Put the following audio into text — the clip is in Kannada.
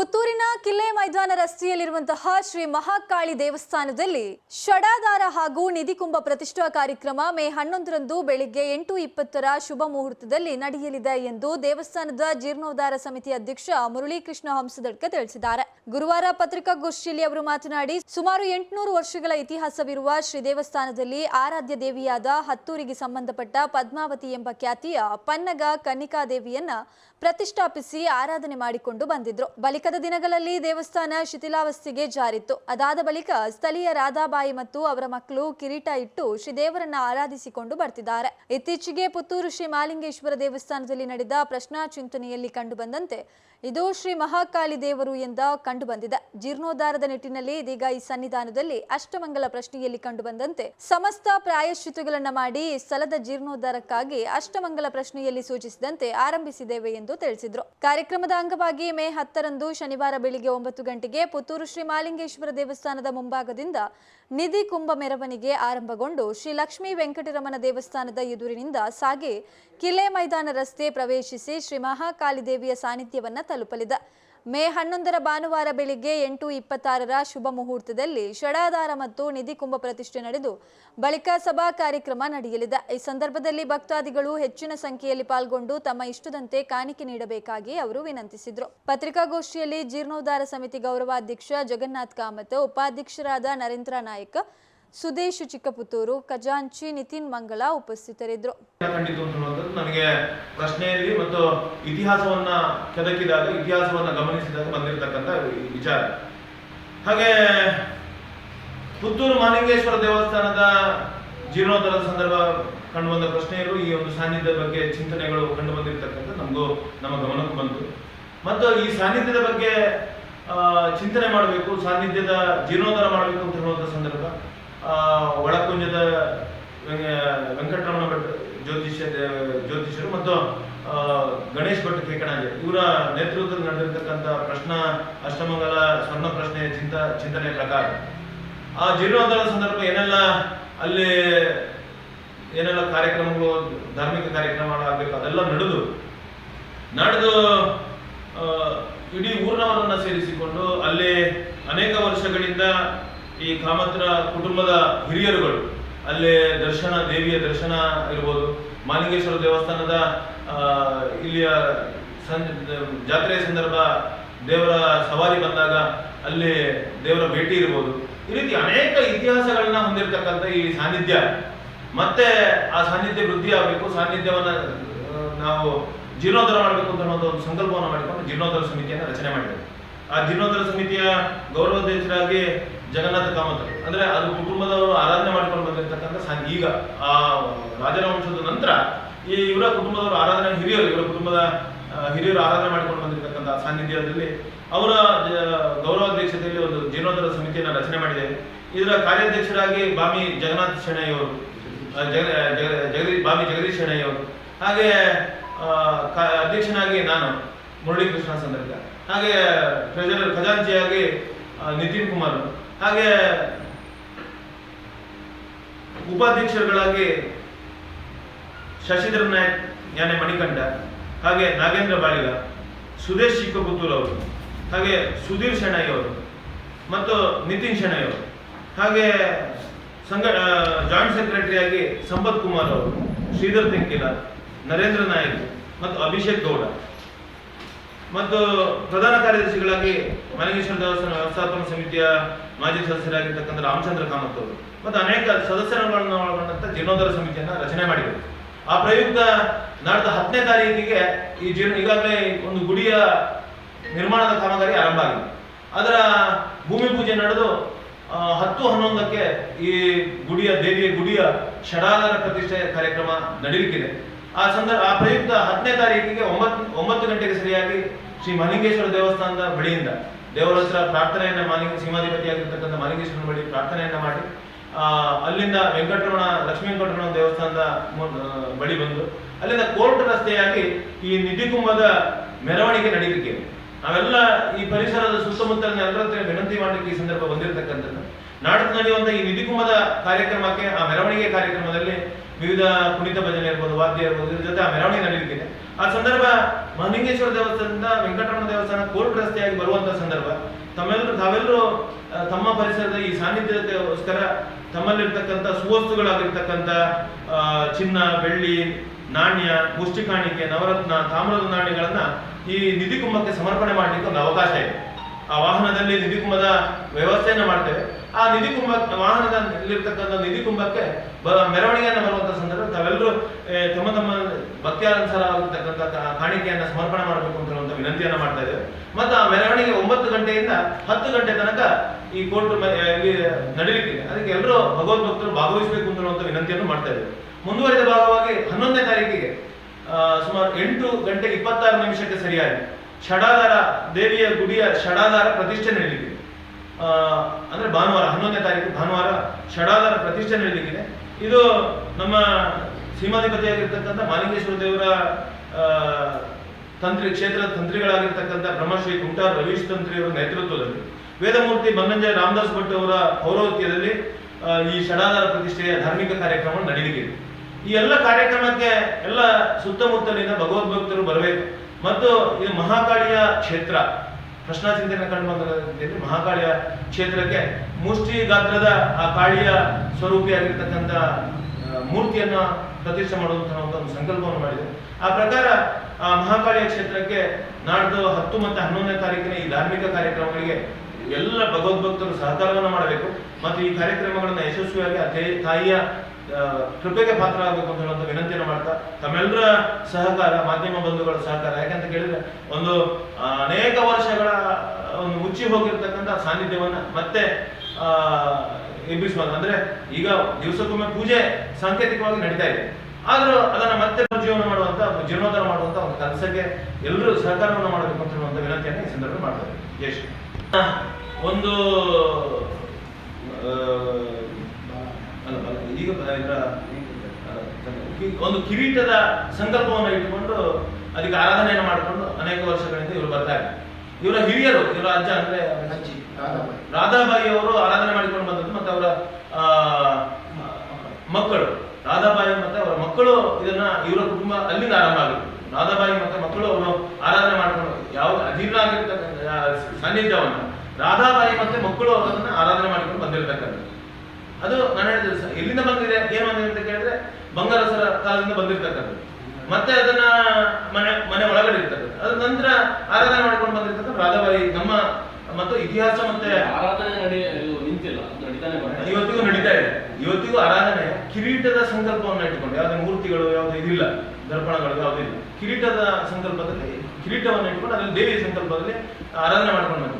ಪುತ್ತೂರಿನ ಕಿಲ್ಲೆ ಮೈದಾನ ರಸ್ತೆಯಲ್ಲಿರುವಂತಹ ಶ್ರೀ ಮಹಾಕಾಳಿ ದೇವಸ್ಥಾನದಲ್ಲಿ ಷಡಾಧಾರ ಹಾಗೂ ನಿಧಿಕುಂಭ ಪ್ರತಿಷ್ಠಾ ಕಾರ್ಯಕ್ರಮ ಮೇ ಹನ್ನೊಂದರಂದು ಬೆಳಿಗ್ಗೆ ಎಂಟು ಇಪ್ಪತ್ತರ ಶುಭ ಮುಹೂರ್ತದಲ್ಲಿ ನಡೆಯಲಿದೆ ಎಂದು ದೇವಸ್ಥಾನದ ಜೀರ್ಣೋದ್ಧಾರ ಸಮಿತಿ ಅಧ್ಯಕ್ಷ ಮುರಳೀಕೃಷ್ಣ ಹಂಸದಡ್ಕ ತಿಳಿಸಿದ್ದಾರೆ. ಗುರುವಾರ ಪತ್ರಿಕಾಗೋಷ್ಠಿಯಲ್ಲಿ ಅವರು ಮಾತನಾಡಿ, ಸುಮಾರು ಎಂಟುನೂರು ವರ್ಷಗಳ ಇತಿಹಾಸವಿರುವ ಶ್ರೀ ದೇವಸ್ಥಾನದಲ್ಲಿ ಆರಾಧ್ಯ ದೇವಿಯಾದ ಹತ್ತೂರಿಗೆ ಸಂಬಂಧಪಟ್ಟ ಪದ್ಮಾವತಿ ಎಂಬ ಖ್ಯಾತಿಯ ಪನ್ನಗ ಕನ್ನಿಕಾದೇವಿಯನ್ನ ಪ್ರತಿಷ್ಠಾಪಿಸಿ ಆರಾಧನೆ ಮಾಡಿಕೊಂಡು ಬಂದಿದ್ರು. ಬಳಿಕದ ದಿನಗಳಲ್ಲಿ ದೇವಸ್ಥಾನ ಶಿಥಿಲಾವಸ್ಥೆಗೆ ಜಾರಿತ್ತು. ಅದಾದ ಬಳಿಕ ಸ್ಥಳೀಯ ರಾಧಾಬಾಯಿ ಮತ್ತು ಅವರ ಮಕ್ಕಳು ಕಿರೀಟ ಇಟ್ಟು ಶ್ರೀದೇವರನ್ನ ಆರಾಧಿಸಿಕೊಂಡು ಬರ್ತಿದ್ದಾರೆ. ಇತ್ತೀಚೆಗೆ ಪುತ್ತೂರು ಶ್ರೀ ಮಾಲಿಂಗೇಶ್ವರ ದೇವಸ್ಥಾನದಲ್ಲಿ ನಡೆದ ಪ್ರಶ್ನಾ ಚಿಂತನೆಯಲ್ಲಿ ಕಂಡುಬಂದಂತೆ ಇದು ಶ್ರೀ ಮಹಾಕಾಳಿ ದೇವರು ಎಂದ ಕಂಡುಬಂದಿದೆ. ಜೀರ್ಣೋದ್ಧಾರದ ನಿಟ್ಟಿನಲ್ಲಿ ಇದೀಗ ಈ ಸನ್ನಿಧಾನದಲ್ಲಿ ಅಷ್ಟಮಂಗಲ ಪ್ರಶ್ನೆಯಲ್ಲಿ ಕಂಡುಬಂದಂತೆ ಸಮಸ್ತ ಪ್ರಾಯಶ್ಚಿತಗಳನ್ನ ಮಾಡಿ ಸ್ಥಳದ ಜೀರ್ಣೋದ್ಧಾರಕ್ಕಾಗಿ ಅಷ್ಟಮಂಗಲ ಪ್ರಶ್ನೆಯಲ್ಲಿ ಸೂಚಿಸಿದಂತೆ ಆರಂಭಿಸಿದ್ದೇವೆ ಎಂದು ತಿಳಿಸಿದ್ರು. ಕಾರ್ಯಕ್ರಮದ ಅಂಗವಾಗಿ ಮೇ ಹತ್ತರಂದು ಶನಿವಾರ ಬೆಳಿಗ್ಗೆ ಒಂಬತ್ತು ಗಂಟೆಗೆ ಪುತ್ತೂರು ಶ್ರೀ ಮಾಲಿಂಗೇಶ್ವರ ದೇವಸ್ಥಾನದ ಮುಂಭಾಗದಿಂದ ನಿಧಿ ಕುಂಭ ಮೆರವಣಿಗೆ ಆರಂಭಗೊಂಡು ಶ್ರೀ ಲಕ್ಷ್ಮೀ ವೆಂಕಟರಮಣ ದೇವಸ್ಥಾನದ ಎದುರಿನಿಂದ ಸಾಗಿ ಕಿಲೆ ಮೈದಾನ ರಸ್ತೆ ಪ್ರವೇಶಿಸಿ ಶ್ರೀ ಮಹಾಕಾಳಿ ದೇವಿಯ ಸಾನ್ನಿಧ್ಯವನ್ನ ತಲುಪಲಿದೆ. ಮೇ ಹನ್ನೊಂದರ ಭಾನುವಾರ ಬೆಳಿಗ್ಗೆ ಎಂಟು ಇಪ್ಪತ್ತಾರರ ಶುಭ ಮುಹೂರ್ತದಲ್ಲಿ ಷಡಾಧಾರ ಮತ್ತು ನಿಧಿ ಕುಂಭ ಪ್ರತಿಷ್ಠೆ ನಡೆದು ಬಳಿಕ ಸಭಾ ಕಾರ್ಯಕ್ರಮ ನಡೆಯಲಿದೆ. ಈ ಸಂದರ್ಭದಲ್ಲಿ ಭಕ್ತಾದಿಗಳು ಹೆಚ್ಚಿನ ಸಂಖ್ಯೆಯಲ್ಲಿ ಪಾಲ್ಗೊಂಡು ತಮ್ಮ ಇಷ್ಟದಂತೆ ಕಾಣಿಕೆ ನೀಡಬೇಕಾಗಿ ಅವರು ವಿನಂತಿಸಿದರು. ಪತ್ರಿಕಾಗೋಷ್ಠಿಯಲ್ಲಿ ಜೀರ್ಣೋದ್ಧಾರ ಸಮಿತಿ ಗೌರವಾಧ್ಯಕ್ಷ ಜಗನ್ನಾಥ್ ಕಾಮತ್, ಉಪಾಧ್ಯಕ್ಷರಾದ ನರೇಂದ್ರ ನಾಯಕ್ ಸುದೇಶ್ ಚಿಕ್ಕಪುತ್ತೂರು, ಖಜಾಂಚಿ ನಿತಿನ್ ಮಂಗಳ ಉಪಸ್ಥಿತರಿದ್ದರು. ಕಂಡಿತು ಅಂತ ಹೇಳುವಂಥದ್ದು ನನಗೆ ಪ್ರಶ್ನೆಯಲ್ಲಿ ಮತ್ತು ಇತಿಹಾಸವನ್ನ ಕೆದಕಿದಾಗ, ಇತಿಹಾಸವನ್ನ ಗಮನಿಸಿದಾಗ ಬಂದಿರತಕ್ಕಂತ ವಿಚಾರ. ಹಾಗೆ ಪುತ್ತೂರು ಮಾಲಿಂಗೇಶ್ವರ ದೇವಸ್ಥಾನದ ಜೀರ್ಣೋದ್ಧಾರದ ಸಂದರ್ಭ ಕಂಡು ಕಂಡುಬಂದ ಪ್ರಶ್ನೆಗಳು ಈ ಒಂದು ಸಾನ್ನಿಧ್ಯದ ಬಗ್ಗೆ ಚಿಂತನೆಗಳು ಕಂಡು ಬಂದಿರತಕ್ಕಂಥ ನಮಗೂ ನಮ್ಮ ಗಮನಕ್ಕೆ ಬಂತು. ಮತ್ತು ಈ ಸಾನ್ನಿಧ್ಯದ ಬಗ್ಗೆ ಚಿಂತನೆ ಮಾಡಬೇಕು, ಸಾನ್ನಿಧ್ಯದ ಜೀರ್ಣೋದ್ಧಾರ ಮಾಡಬೇಕು ಅಂತ ಹೇಳುವಂಥ ಸಂದರ್ಭ ಒಳಕುಂಜದ ವೆಂಕ- ವೆಂಕಟರಮಣ ಭಟ್ ಜ್ಯೋತಿಷ್ಯ ಜ್ಯೋತಿಷ್ಯರು ಮತ್ತು ಗಣೇಶ್ ಭಟ್ ಕೇಕಣಾಜೆ ಇವರ ನೇತೃತ್ವದಲ್ಲಿ ನಡೆದಿರ್ತಕ್ಕಂಥ ಪ್ರಶ್ನ, ಅಷ್ಟಮಂಗಲ, ಸ್ವರ್ಣ ಪ್ರಶ್ನೆ ಚಿಂತ ಚಿಂತನೆ ಪ್ರಕಾರ. ಆ ಜೀರ್ಣೋದ್ಧಾರದ ಸಂದರ್ಭ ಏನೆಲ್ಲ, ಅಲ್ಲಿ ಏನೆಲ್ಲ ಕಾರ್ಯಕ್ರಮಗಳು, ಧಾರ್ಮಿಕ ಕಾರ್ಯಕ್ರಮಗಳಾಗಬೇಕು ಅದೆಲ್ಲ ನಡೆದು ನಡೆದು ಇಡೀ ಊರಿನವರನ್ನ ಸೇರಿಸಿಕೊಂಡು ಅಲ್ಲಿ ಅನೇಕ ವರ್ಷಗಳಿಂದ ಈ ಕಾಮತ್ರ ಕುಟುಂಬದ ಹಿರಿಯರುಗಳು, ಅಲ್ಲಿ ದರ್ಶನ, ದೇವಿಯ ದರ್ಶನ ಇರ್ಬೋದು, ಮಾಲಿಂಗೇಶ್ವರ ದೇವಸ್ಥಾನದ ಇಲ್ಲಿಯ ಸಂ ಜಾತ್ರೆಯ ಸಂದರ್ಭ, ದೇವರ ಸವಾರಿ ಬಂದಾಗ ಅಲ್ಲಿ ದೇವರ ಭೇಟಿ ಇರ್ಬೋದು. ಈ ರೀತಿ ಅನೇಕ ಇತಿಹಾಸಗಳನ್ನ ಹೊಂದಿರತಕ್ಕಂಥ ಈ ಸಾನ್ನಿಧ್ಯ. ಮತ್ತೆ ಆ ಸಾನ್ನಿಧ್ಯ ವೃದ್ಧಿ ಆಗಬೇಕು, ಸಾನ್ನಿಧ್ಯವನ್ನ ನಾವು ಜೀರ್ಣೋದ್ಧಾರ ಮಾಡಬೇಕು ಅಂತ ಒಂದು ಸಂಕಲ್ಪವನ್ನು ಮಾಡಿಕೊಂಡು ಜೀರ್ಣೋದ್ಧಾರ ಸಮಿತಿಯನ್ನು ರಚನೆ ಮಾಡಿದೆ ಆ ಜೀರ್ಣೋದ್ಧರ ಸಮಿತಿಯ ಗೌರವಾಧ್ಯಕ್ಷರಾಗಿ ಜಗನ್ನಾಥ ಕಾಮತ್ ಅಂದ್ರೆ ಅದು ಕುಟುಂಬದವರು ಆರಾಧನೆ ಮಾಡಿಕೊಂಡು ಬಂದಿರತಕ್ಕಂಥ ಈಗ ಆ ರಾಜರ ವಂಶದ ನಂತರ ಈ ಇವರ ಕುಟುಂಬದವರು ಆರಾಧನೆ ಹಿರಿಯರು ಇವರ ಕುಟುಂಬದ ಹಿರಿಯರು ಆರಾಧನೆ ಮಾಡಿಕೊಂಡು ಬಂದಿರತಕ್ಕಂಥ ಸಾನ್ನಿಧ್ಯದಲ್ಲಿ ಅವರ ಗೌರವಾಧ್ಯಕ್ಷತೆಯಲ್ಲಿ ಒಂದು ಜೀರ್ಣೋದ್ಧಾರ ಸಮಿತಿಯನ್ನು ರಚನೆ ಮಾಡಿದೆ. ಇದರ ಕಾರ್ಯಾಧ್ಯಕ್ಷರಾಗಿ ಬಾಮಿ ಜಗನ್ನಾಥ್ ಶೆಣೈ ಅವರು ಆ, ಜಗ ಜಗ- ಜಗದೀಶ್ ಬಾಮಿ ಜಗದೀಶ್ ಶೆಣೈ ಅವರು ಹಾಗೆ ಅಧ್ಯಕ್ಷನಾಗಿ ನಾನು ಮುರಳೀಕೃಷ್ಣ ಸಂದರ್ಭ. ಹಾಗೆ ಟ್ರೆಜರರ್ ಖಜಾಂಚಿಯಾಗಿ ನಿತಿನ್ ಕುಮಾರ್. ಹಾಗೆ ಉಪಾಧ್ಯಕ್ಷರುಗಳಾಗಿ ಶಶಿಧರ್ ನಾಯಕ್ ಜ್ಞಾನ ಮಣಿಕಂಠ, ಹಾಗೆ ನಾಗೇಂದ್ರ ಬಾಳಿಗ ಸುದೇಶ್ ಚಿಕ್ಕಪುತ್ತೂರು ಅವರು, ಹಾಗೆ ಸುಧೀರ್ ಶೆಣೈ ಅವರು ಮತ್ತು ನಿತಿನ್ ಶೆಣೈ ಅವರು, ಹಾಗೆ ಸಂಘ ಜಾಯಿಂಟ್ ಸೆಕ್ರೆಟರಿಯಾಗಿ ಸಂಪತ್ ಕುಮಾರ್ ಅವರು, ಶ್ರೀಧರ್ ತೆಂಕಿಲ, ನರೇಂದ್ರ ನಾಯಕ್ ಮತ್ತು ಅಭಿಷೇಕ್ ಗೌಡ. ಮತ್ತು ಪ್ರಧಾನ ಕಾರ್ಯದರ್ಶಿಗಳಾಗಿ ಮನಗೇಶ್ವರ ದೇವಸ್ಥಾನ ವ್ಯವಸ್ಥಾಪನಾ ಸಮಿತಿಯ ಮಾಜಿ ಸದಸ್ಯರಾಗಿರ್ತಕ್ಕಂಥ ರಾಮಚಂದ್ರ ಕಾಮತ್ ಅವರು ಮತ್ತು ಅನೇಕ ಸದಸ್ಯರುಗಳನ್ನು ಒಳಗೊಂಡಂತ ಜೀರ್ಣೋದ್ಧಾರ ಸಮಿತಿಯನ್ನು ರಚನೆ ಮಾಡಿದರು. ಆ ಪ್ರಯುಕ್ತ ನಾಡ್ದ ಹತ್ತನೇ ತಾರೀಕಿಗೆ ಈ ಜೀರ್ಣ ಈಗಾಗಲೇ ಒಂದು ಗುಡಿಯ ನಿರ್ಮಾಣದ ಕಾಮಗಾರಿ ಆರಂಭ ಆಗಿದೆ. ಅದರ ಭೂಮಿ ಪೂಜೆ ನಡೆದು ಹತ್ತು ಹನ್ನೊಂದಕ್ಕೆ ಈ ಗುಡಿಯ ದೇವಿಯ ಗುಡಿಯ ಷಡಾಧಾರ ಪ್ರತಿಷ್ಠೆ ಕಾರ್ಯಕ್ರಮ ನಡೀಲಿಕ್ಕಿದೆ. ಆ ಸಂದರ್ಭ, ಆ ಪ್ರಯುಕ್ತ ಹತ್ತನೇ ತಾರೀಕಿಗೆ ಒಂಬತ್ತು ಒಂಬತ್ತು ಗಂಟೆಗೆ ಸರಿಯಾಗಿ ಶ್ರೀ ಮಲಿಂಗೇಶ್ವರ ದೇವಸ್ಥಾನದ ಬಳಿಯಿಂದ ದೇವರ ಹತ್ರ ಪ್ರಾರ್ಥನೆಯನ್ನ ಮಾಲಿಂಗ ಸಿಂಹಾಧಿಪತಿಯಾಗಿರ್ತಕ್ಕಂಥ ಮಾಲಿಂಗೇಶ್ವರನ ಬಳಿ ಪ್ರಾರ್ಥನೆಯನ್ನ ಮಾಡಿ ಅಲ್ಲಿಂದ ವೆಂಕಟರಮಣ ಲಕ್ಷ್ಮೀ ವೆಂಕಟರಮಣ ದೇವಸ್ಥಾನದ ಬಳಿ ಬಂದು, ಅಲ್ಲಿಂದ ಕೋರ್ಟ್ ರಸ್ತೆಯಾಗಿ ಈ ನಿಧಿಕುಂಭದ ಮೆರವಣಿಗೆ ನಡೀಲಿಕ್ಕೆ. ನಾವೆಲ್ಲ ಈ ಪರಿಸರದ ಸುತ್ತಮುತ್ತಲಿನ ಎಲ್ಲರ ವಿನಂತಿ ಮಾಡಲಿಕ್ಕೆ ಈ ಸಂದರ್ಭ ಬಂದಿರತಕ್ಕಂಥದ್ದು. ನಾಡಿದ್ದು ನಡೆಯುವಂತ ಈ ನಿಧಿಕುಂಭದ ಕಾರ್ಯಕ್ರಮಕ್ಕೆ, ಆ ಮೆರವಣಿಗೆ ಕಾರ್ಯಕ್ರಮದಲ್ಲಿ ವಿವಿಧ ಕುಣಿತ ಭಜನೆ ಇರ್ಬೋದು, ವಾದ್ಯ ಇರ್ಬೋದು, ಇದ್ರ ಜೊತೆ ಆ ಮೆರವಣಿಗೆ ನಡೆಯುತ್ತಿದೆ ಆ ಸಂದರ್ಭ ಮಹಲಿಂಗೇಶ್ವರ ದೇವಸ್ಥಾನದಿಂದ ವೆಂಕಟರಮಣ ದೇವಸ್ಥಾನ ಕೋರ್ಟ್ ರಸ್ತೆಯಾಗಿ ಬರುವಂತ ಸಂದರ್ಭ. ತಮ್ಮೆಲ್ಲರೂ, ತಾವೆಲ್ಲರೂ ತಮ್ಮ ಪರಿಸರದ ಈ ಸಾನ್ನಿಧ್ಯತೆಗೋಸ್ಕರ ತಮ್ಮಲ್ಲಿರ್ತಕ್ಕಂಥ ಸುವಸ್ತುಗಳಾಗಿರ್ತಕ್ಕಂಥ ಚಿನ್ನ, ಬೆಳ್ಳಿ, ನಾಣ್ಯ ಮುಷ್ಟಿ ಕಾಣಿಕೆ ನವರತ್ನ, ತಾಮ್ರದ ನಾಣ್ಯಗಳನ್ನ ಈ ನಿಧಿ ಕುಂಭಕ್ಕೆ ಸಮರ್ಪಣೆ ಮಾಡಲಿಕ್ಕೆ ಒಂದು ಅವಕಾಶ ಇದೆ. ಆ ವಾಹನದಲ್ಲಿ ನಿಧಿ ಕುಂಭದ ವ್ಯವಸ್ಥೆಯನ್ನು ಮಾಡ್ತೇವೆ. ಆ ನಿಧಿ ಕುಂಭ, ವಾಹನದಲ್ಲಿರ್ತಕ್ಕಂಥ ನಿಧಿ ಕುಂಭಕ್ಕೆ ಮೆರವಣಿಗೆಯನ್ನು ಬರುವಂಥ ಸಂದರ್ಭ, ತಾವೆಲ್ಲರೂ ತಮ್ಮ ತಮ್ಮ ಭಕ್ತಿಯಾನುಸಾರ ಆಗಿರ್ತಕ್ಕಂಥ ಕಾಣಿಕೆಯನ್ನು ಸಮರ್ಪಣೆ ಮಾಡಬೇಕು ಅಂತ ವಿನಂತಿಯನ್ನು ಮಾಡ್ತಾ ಇದ್ದೇವೆ. ಮತ್ತು ಆ ಮೆರವಣಿಗೆ ಒಂಬತ್ತು ಗಂಟೆಯಿಂದ ಹತ್ತು ಗಂಟೆ ತನಕ ಈ ಕೋರ್ಟ್ ಇಲ್ಲಿ ನಡೀಲಿಕ್ಕಿದೆ ಅದಕ್ಕೆ ಎಲ್ಲರೂ ಭಗವದ್ಭಕ್ತರು ಭಾಗವಹಿಸಬೇಕು ಅಂತ ವಿನಂತಿಯನ್ನು ಮಾಡ್ತಾ ಇದ್ದೇವೆ. ಮುಂದುವರಿದ ಭಾಗವಾಗಿ ಹನ್ನೊಂದನೇ ತಾರೀಕಿಗೆ ಸುಮಾರು ಎಂಟು ಗಂಟೆ ಇಪ್ಪತ್ತಾರು ನಿಮಿಷಕ್ಕೆ ಸರಿಯಾಗಿ. ಷಡಾಧಾರ ದೇವಿಯ ಗುಡಿಯ ಷಡಾಧಾರ ಪ್ರತಿಷ್ಠೆ ಆ, ಅಂದ್ರೆ ಭಾನುವಾರ ಹನ್ನೊಂದನೇ ತಾರೀಕು ಭಾನುವಾರ ಷಡಾಧಾರ ಪ್ರತಿಷ್ಠೆ ನಡೀಲಿಕ್ಕಿದೆ. ಇದು ನಮ್ಮ ಸೀಮಾಧಿಪತಿಯಾಗಿರ್ತಕ್ಕಂಥ ಮಾಲಿಂಗೇಶ್ವರ ದೇವರ ತಂತ್ರಿ ಕ್ಷೇತ್ರದ ತಂತ್ರಿಗಳಾಗಿರ್ತಕ್ಕಂಥ ಬ್ರಹ್ಮಶ್ರೀ ಕುಂಟಾರ್ ರವೀಶ್ ತಂತ್ರಿಯವರ ನೇತೃತ್ವದಲ್ಲಿ ವೇದಮೂರ್ತಿ ಬನ್ನಂಜಯ ರಾಮದಾಸ್ ಭಟ್ ಅವರ ಪೌರೋಹಿತ್ಯದಲ್ಲಿ ಈ ಷಡಾಧಾರ ಪ್ರತಿಷ್ಠೆಯ ಧಾರ್ಮಿಕ ಕಾರ್ಯಕ್ರಮ ನಡೀಲಿಕ್ಕಿದೆ. ಈ ಎಲ್ಲ ಕಾರ್ಯಕ್ರಮಕ್ಕೆ ಎಲ್ಲ ಸುತ್ತಮುತ್ತಲಿನ ಭಗವದ್ಭಕ್ತರು ಬರಬೇಕು. ಮತ್ತು ಇದು ಮಹಾಕಾಳಿಯ ಕ್ಷೇತ್ರ ಪ್ರಶ್ನಾ ಚಿಂತನೆ ಕಂಡು ಮಹಾಕಾಳಿಯ ಕ್ಷೇತ್ರಕ್ಕೆ ಮುಷ್ಟಿ ಗಾತ್ರದ ಆ ಕಾಳಿಯ ಸ್ವರೂಪಿಯಾಗಿರ್ತಕ್ಕಂಥ ಮೂರ್ತಿಯನ್ನು ಪ್ರತಿಷ್ಠೆ ಮಾಡುವಂತಹ ಒಂದು ಸಂಕಲ್ಪವನ್ನು ಮಾಡಿದೆ ಆ ಪ್ರಕಾರ ಆ ಮಹಾಕಾಳಿಯ ಕ್ಷೇತ್ರಕ್ಕೆ ನಾಡ್ದು ಹತ್ತು ಮತ್ತು ಹನ್ನೊಂದನೇ ತಾರೀಕಿನ ಈ ಧಾರ್ಮಿಕ ಕಾರ್ಯಕ್ರಮಗಳಿಗೆ ಎಲ್ಲ ಭಗವದ್ಭಕ್ತರು ಸಹಕಾರವನ್ನು ಮಾಡಬೇಕು. ಮತ್ತು ಈ ಕಾರ್ಯಕ್ರಮಗಳನ್ನು ಯಶಸ್ವಿಯಾಗಿ ಆ ತಾಯಿಯ ಕೃಪೆಗೆ ಪಾತ್ರ ಆಗಬೇಕು ಅಂತ ಹೇಳುವಂತ ವಿನಂತಿಯನ್ನು ಮಾಡ್ತಾ ತಮ್ಮೆಲ್ಲರ ಸಹಕಾರ, ಮಾಧ್ಯಮ ಬಂಧುಗಳ ಸಹಕಾರ ಯಾಕಂತ ಕೇಳಿದ್ರೆ, ಒಂದು ಅನೇಕ ವರ್ಷಗಳ ಒಂದು ಮುಚ್ಚಿ ಹೋಗಿರ್ತಕ್ಕಂಥ ಸಾನ್ನಿಧ್ಯವನ್ನ ಮತ್ತೆ ಎಬ್ಬಿಸುವಾಗ, ಅಂದ್ರೆ ಈಗ ದಿವಸಕ್ಕೊಮ್ಮೆ ಪೂಜೆ ಸಾಂಕೇತಿಕವಾಗಿ ನಡೀತಾ ಇದೆ. ಆದ್ರೂ ಅದನ್ನ ಮತ್ತೆ ಜೀವನ ಮಾಡುವಂತ ಜೀರ್ಣೋದ್ಧಾರ ಮಾಡುವಂತ ಒಂದು ಕೆಲಸಕ್ಕೆ ಎಲ್ಲರೂ ಸಹಕಾರವನ್ನು ಮಾಡಬೇಕು ಅಂತ ಹೇಳುವಂತ ವಿನಂತಿಯನ್ನು ಈ ಸಂದರ್ಭ ಮಾಡ್ತಾರೆ ಶ್ರೀ ಒಂದು ಈಗ ಇದರ ಒಂದು ಕಿರೀಟದ ಸಂಕಲ್ಪವನ್ನು ಇಟ್ಟುಕೊಂಡು ಅದಕ್ಕೆ ಆರಾಧನೆಯನ್ನು ಮಾಡಿಕೊಂಡು ಅನೇಕ ವರ್ಷಗಳಿಂದ ಇವರು ಬರ್ತಾ ಇದ್ದಾರೆ. ಇವರ ಹಿರಿಯರು ಇವರ ಅಜ್ಜ ಅಂದ್ರೆ ಅಜ್ಜಿ, ರಾಧಾಬಾಯಿ. ರಾಧಾಬಾಯಿ ಅವರು ಆರಾಧನೆ ಮಾಡಿಕೊಂಡು ಬಂದದ್ದು ಮತ್ತೆ ಅವರ ಮಕ್ಕಳು. ರಾಧಾಬಾಯಿ ಮತ್ತೆ ಅವರ ಮಕ್ಕಳು ಇದನ್ನ ಇವರ ಕುಟುಂಬ ಅಲ್ಲಿಂದ ಆರಂಭ ಆಗುತ್ತೆ. ರಾಧಾಬಾಯಿ ಮತ್ತೆ ಮಕ್ಕಳು ಅವರು ಆರಾಧನೆ ಮಾಡಿಕೊಂಡು ಯಾವ ಅಜೀರ್ಣ ಆಗಿರ್ತಕ್ಕಂಥ ಸಾನ್ನಿಧ್ಯವನ್ನು ರಾಧಾಬಾಯಿ ಮತ್ತೆ ಮಕ್ಕಳು ಅದನ್ನ ಆರಾಧನೆ ಮಾಡಿಕೊಂಡು ಬಂದಿರತಕ್ಕಂಥದ್ದು. ಅದು ನಾನು ಹೇಳಿದ ಸ- ಎಲ್ಲಿಂದ ಬಂದಿದೆ ಏನು ಬಂದಿದೆ ಅಂತ ಕೇಳಿದ್ರೆ ಬಂಗಾರಸರ ಕಾಲದಿಂದ ಬಂದಿರ್ತಕ್ಕಂಥದ್ದು. ಮತ್ತೆ ಅದನ್ನ ಮನೆ ಮನೆ ಒಳಗಡೆ ಇರ್ತಕ್ಕಂಥದ್ದು. ಅದ್ರ ನಂತರ ಆರಾಧನೆ ಮಾಡ್ಕೊಂಡು ಬಂದಿರ್ತಕ್ಕಂಥ ರಾಧಾಬಾಯಿ ನಮ್ಮ ಮತ್ತು ಇತಿಹಾಸ ಮತ್ತೆ ಆರಾಧನೆ ನಿಂತಿಲ್ಲ ಅದು ಇವತ್ತಿಗೂ ನಡೀತಾ ಇದೆ. ಇವತ್ತಿಗೂ ಆರಾಧನೆ ಕಿರೀಟದ ಸಂಕಲ್ಪವನ್ನು ಇಟ್ಟುಕೊಂಡು ಯಾವುದೇ ಮೂರ್ತಿಗಳು ಯಾವುದೇ ಇದಿಲ್ಲ ದರ್ಪಣಗಳು ಯಾವುದಿಲ್ಲ ಕಿರೀಟದ ಸಂಕಲ್ಪದಲ್ಲಿ ಕಿರೀಟವನ್ನು ಇಟ್ಕೊಂಡು ಅದ್ರಲ್ಲಿ ದೇವಿಯ ಸಂಕಲ್ಪದಲ್ಲಿ ಆರಾಧನೆ ಮಾಡ್ಕೊಂಡು ಬಂದಿಲ್ಲ